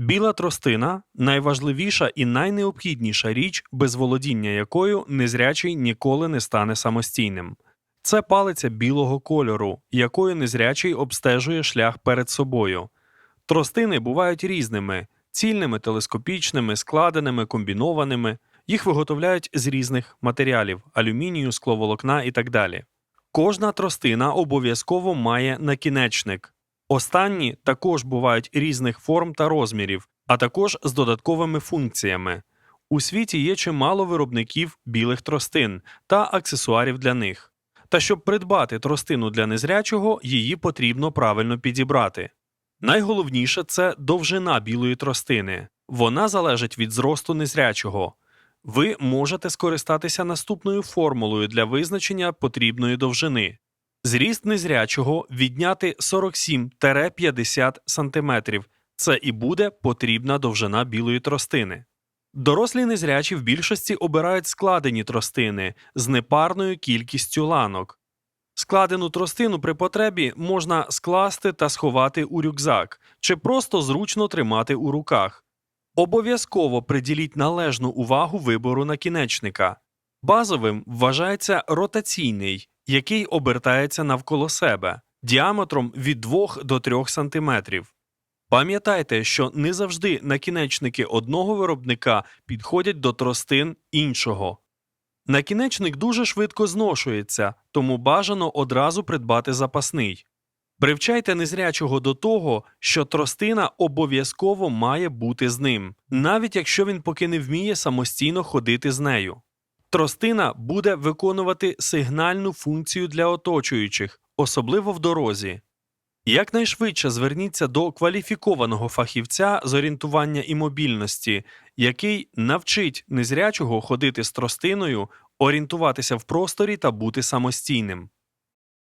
Біла тростина найважливіша і найнеобхідніша річ, без володіння якою незрячий ніколи не стане самостійним. Це палиця білого кольору, якою незрячий обстежує шлях перед собою. Тростини бувають різними: цільними, телескопічними, складеними, комбінованими. Їх виготовляють з різних матеріалів алюмінію, скловолокна і так далі. Кожна тростина обов'язково має накінечник. Останні також бувають різних форм та розмірів, а також з додатковими функціями. У світі є чимало виробників білих тростин та аксесуарів для них. Та щоб придбати тростину для незрячого, її потрібно правильно підібрати. Найголовніше це довжина білої тростини. Вона залежить від зросту незрячого. Ви можете скористатися наступною формулою для визначення потрібної довжини. Зріст незрячого відняти 47-50 см. Це і буде потрібна довжина білої тростини. Дорослі незрячі в більшості обирають складені тростини з непарною кількістю ланок. Складену тростину при потребі можна скласти та сховати у рюкзак чи просто зручно тримати у руках. Обов'язково приділіть належну увагу вибору накінечника. Базовим вважається ротаційний, який обертається навколо себе діаметром від 2 до 3 см. Пам'ятайте, що не завжди накінечники одного виробника підходять до тростин іншого. Накінечник дуже швидко зношується, тому бажано одразу придбати запасний. Привчайте незрячого до того, що тростина обов'язково має бути з ним, навіть якщо він поки не вміє самостійно ходити з нею. Тростина буде виконувати сигнальну функцію для оточуючих, особливо в дорозі. Якнайшвидше зверніться до кваліфікованого фахівця з орієнтування і мобільності, який навчить незрячого ходити з тростиною, орієнтуватися в просторі та бути самостійним.